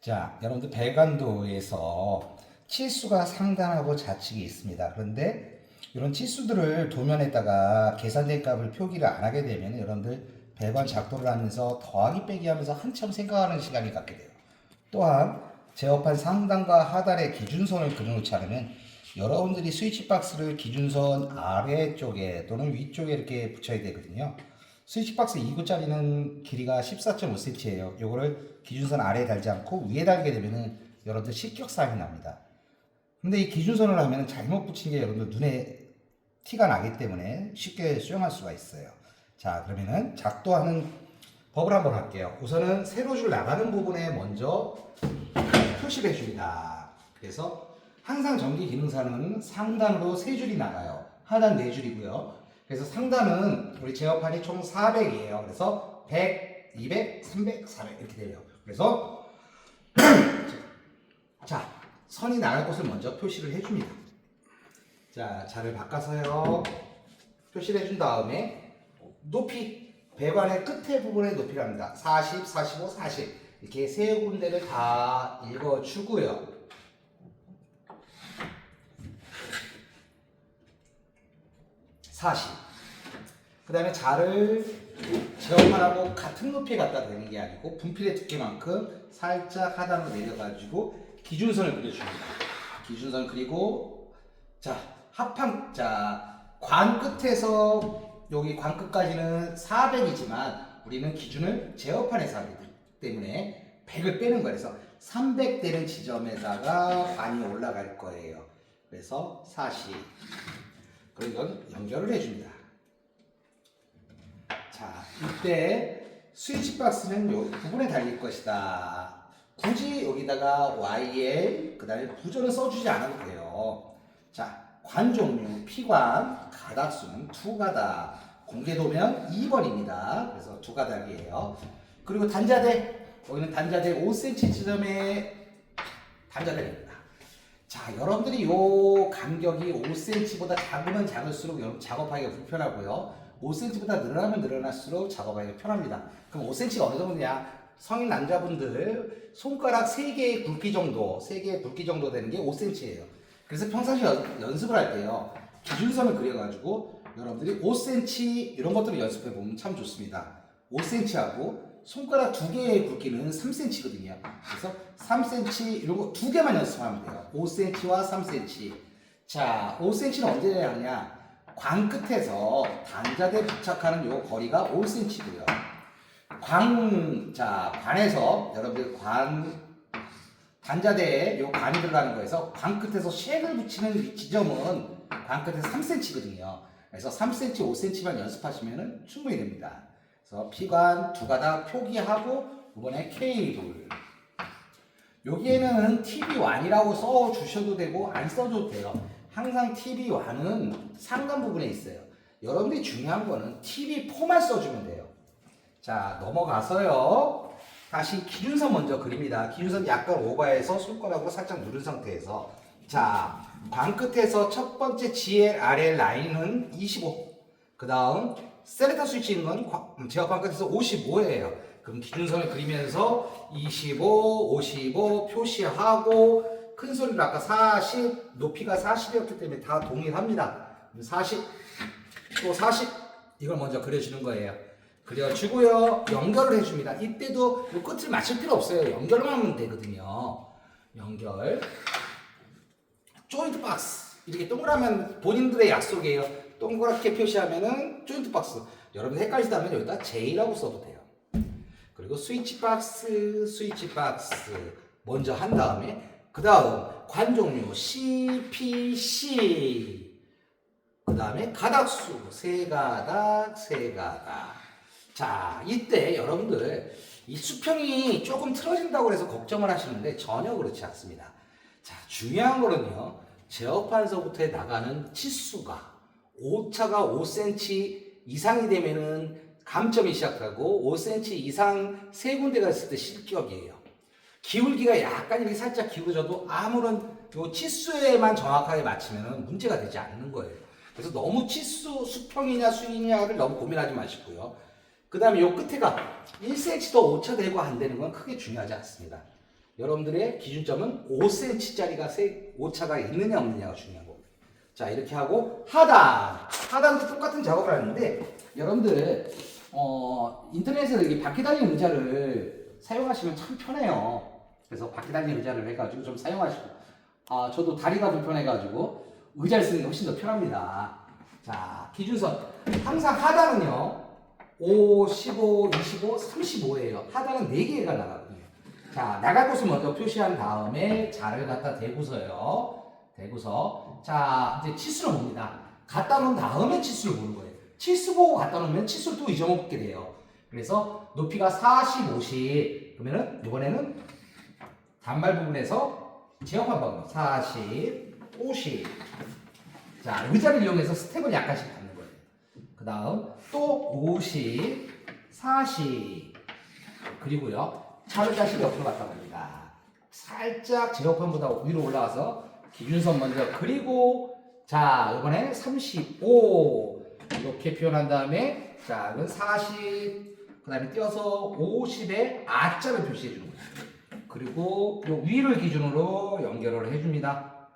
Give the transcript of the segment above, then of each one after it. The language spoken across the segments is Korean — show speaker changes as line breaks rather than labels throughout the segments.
자, 여러분들 배관도에서 치수가 상단하고 좌측이 있습니다. 그런데 이런 치수들을 도면에다가 계산된 값을 표기를 안 하게 되면 여러분들 배관 작도를 하면서 더하기 빼기 하면서 한참 생각하는 시간이 갖게 돼요. 또한 제어판 상단과 하단의 기준선을 그려놓지 않으면 여러분들이 스위치 박스를 기준선 아래쪽에 또는 위쪽에 이렇게 붙여야 되거든요. 스위치 박스 2구짜리는 길이가 14.5cm예요. 요거를 기준선 아래에 달지 않고 위에 달게 되면은 여러분들 실격사항이 납니다. 근데 이 기준선을 하면 잘못 붙인 게 여러분들 눈에 티가 나기 때문에 쉽게 수용할 수가 있어요. 자, 그러면은 작도하는 법을 한번 할게요. 우선은 세로 줄 나가는 부분에 먼저 표시를 해줍니다. 그래서 항상 전기 기능사는 상단으로 세 줄이 나가요. 하단 네 줄이고요. 그래서 상단은 우리 제어판이 총 400이에요. 그래서 100, 200, 300, 400 이렇게 돼요. 그래서 자 선이 나갈 곳을 먼저 표시를 해줍니다. 자 자를 바꿔서요. 표시를 해준 다음에 높이 배관의 끝에 부분의 높이를 합니다. 40, 45, 40 이렇게 세 군데를 다 읽어주고요. 사십. 그 다음에 자를 제어판하고 같은 높이에 갖다 대는 게 아니고 분필의 두께만큼 살짝 하단으로 내려가지고 기준선을 그려줍니다. 기준선 그리고 자 합판 자관 끝에서 여기 관 끝까지는 400이지만 우리는 기준을 제어판에서 하기 때문에 100을 빼는 거예요. 그래서 300 되는 지점에다가 관이 올라갈 거예요. 그래서 40. 이건 연결을 해줍니다. 자, 이때 스위치 박스는 요 부분에 달릴 것이다. 굳이 여기다가 YL, 그 다음에 부절은 써주지 않아도 돼요. 자, 관 종류, 피관, 가닥수는 두 가닥. 공개도면 2번입니다. 그래서 두 가닥이에요. 그리고 단자대, 여기는 단자대 5cm 지점에 단자대입니다. 자, 여러분들이 요 간격이 5cm보다 작으면 작을수록 작업하기가 불편하고요. 5cm보다 늘어나면 늘어날수록 작업하기가 편합니다. 그럼 5cm가 어느 정도냐? 성인 남자분들 손가락 3개의 굵기 정도, 3개의 굵기 정도 되는 게 5cm예요. 그래서 평상시 연, 연습을 할 때요. 기준선을 그려가지고 여러분들이 5cm 이런 것들을 연습해 보면 참 좋습니다. 5cm하고 손가락 두 개의 굵기는 3cm거든요. 그래서 3cm 이런 거두 개만 연습하면 돼요. 5cm와 3cm. 자, 5cm는 언제 하냐? 관 끝에서 단자대 부착하는 요 거리가 5cm고요. 관, 자, 관에서 여러분들 관 단자대에 요 관이 들어가는 거에서 관 끝에서 쉐를 붙이는 이 지점은 관 끝에서 3cm거든요. 그래서 3cm, 5cm만 연습하시면 충분히 됩니다. 그래서 피관 두 가닥 표기하고 이번에 케이블 여기에는 TV1이라고 써 주셔도 되고 안 써줘도 돼요. 항상 TV1은 상단 부분에 있어요. 여러분들이 중요한 거는 TV4만 써주면 돼요. 자 넘어가서요. 다시 기준선 먼저 그립니다. 기준선 약간 오버해서 손가락으로 살짝 누른 상태에서 자, 방 끝에서 첫 번째 GL, RL 라인은 25. 그 다음 셀렉터 스위치 있는 건 제어방 끝에서 55예요. 그럼 기준선을 그리면서 25, 55 표시하고 큰 소리로 아까 40, 높이가 40이었기 때문에 다 동일합니다. 40, 또 40. 이걸 먼저 그려주는 거예요. 그려주고요. 연결을 해줍니다. 이때도 이 끝을 맞출 필요 없어요. 연결만 하면 되거든요. 연결. 조인트 박스. 이렇게 동그라면 본인들의 약속이에요. 동그랗게 표시하면은 조인트 박스. 여러분 헷갈리다면 여기다 J라고 써도 돼요. 그리고 스위치 박스, 스위치 박스. 먼저 한 다음에 그 다음 관 종류 CPC 그 다음에 가닥수. 세 가닥 세 가닥. 자 이때 여러분들 이 수평이 조금 틀어진다고 해서 걱정을 하시는데 전혀 그렇지 않습니다. 자 중요한 거는요. 제어판서부터 나가는 치수가 오차가 5cm 이상이 되면은 감점이 시작하고 5cm 이상 세 군데가 있을 때 실격이에요. 기울기가 약간 이렇게 살짝 기울어져도 아무런 요 치수에만 정확하게 맞추면 문제가 되지 않는 거예요. 그래서 너무 치수 수평이냐 수이냐를 너무 고민하지 마시고요. 그 다음에 요 끝에가 1cm 더 오차되고 안 되는 건 크게 중요하지 않습니다. 여러분들의 기준점은 5cm짜리가 세, 오차가 있느냐 없느냐가 중요한 거고. 자 이렇게 하고 하단 하단도 똑같은 작업을 하는데 여러분들 어, 인터넷에서 이게 바퀴 달린 의자를 사용하시면 참 편해요. 그래서 바퀴 달린 의자를 해가지고 좀 사용하시고 아 저도 다리가 불편해가지고 의자를 쓰는 게 훨씬 더 편합니다. 자 기준선 항상 하단은요 5, 15, 25, 35예요. 하단은 4개가 나가거든요. 자, 나갈 곳을 먼저 표시한 다음에 자를 갖다 대고서요. 대고서. 자, 이제 치수를 봅니다. 갖다 놓은 다음에 치수를 보는 거예요. 치수 보고 갖다 놓으면 치수를 또 잊어먹게 돼요. 그래서 높이가 40, 50. 그러면은 이번에는 단말 부분에서 제곱한 방법. 40, 50. 자, 의자를 이용해서 스텝을 약간씩 받는 거예요. 그 다음 또 50, 40 그리고요 차를 다시 옆으로 갔다 옵니다. 살짝 제곱판보다 위로 올라가서 기준선 먼저. 그리고 자 이번에 35 이렇게 표현한 다음에 자 이건 40 그 다음에 띄어서 50에 A자를 표시해 주는 거예요. 그리고 요 위를 기준으로 연결을 해줍니다.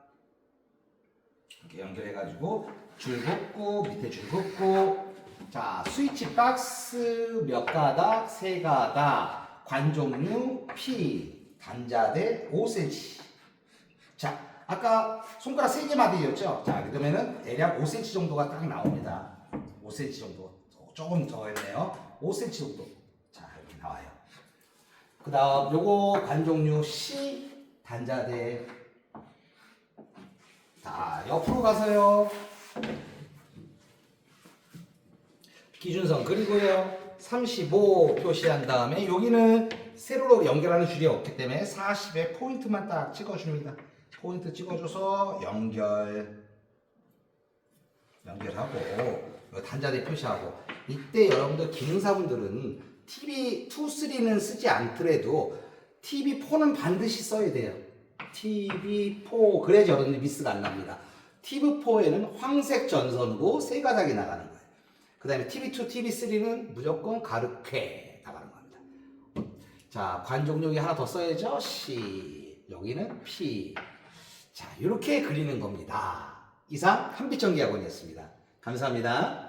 이렇게 연결해가지고 줄 긋고 밑에 줄 긋고. 자 스위치 박스 몇 가닥? 세 가닥. 관종류 P. 단자대 5cm 자 아까 손가락 세개 마디였죠? 자 그러면은 대략 5cm 정도가 딱 나옵니다. 5cm 정도. 어, 조금 더 했네요. 5cm 정도. 자 이렇게 나와요. 그 다음 요거 관종류 C 단자대. 자, 옆으로 가서요. 기준선 그리고요. 35 표시한 다음에 여기는 세로로 연결하는 줄이 없기 때문에 40에 포인트만 딱 찍어줍니다. 포인트 찍어줘서 연결 연결하고 요 단자대 표시하고 이때 여러분들 기능사분들은 TV 2, 3는 쓰지 않더라도 TV4는 반드시 써야 돼요. TV4 그래야지 여러분들 미스가 안 납니다. TV4에는 황색 전선으로 세 가닥이 나가는 거예요. 그 다음에 TV2, TV3는 무조건 가르쾌 나가는 겁니다. 자, 관종력이 하나 더 써야죠. C. 여기는 P. 자, 이렇게 그리는 겁니다. 이상 한빛전기학원이었습니다. 감사합니다.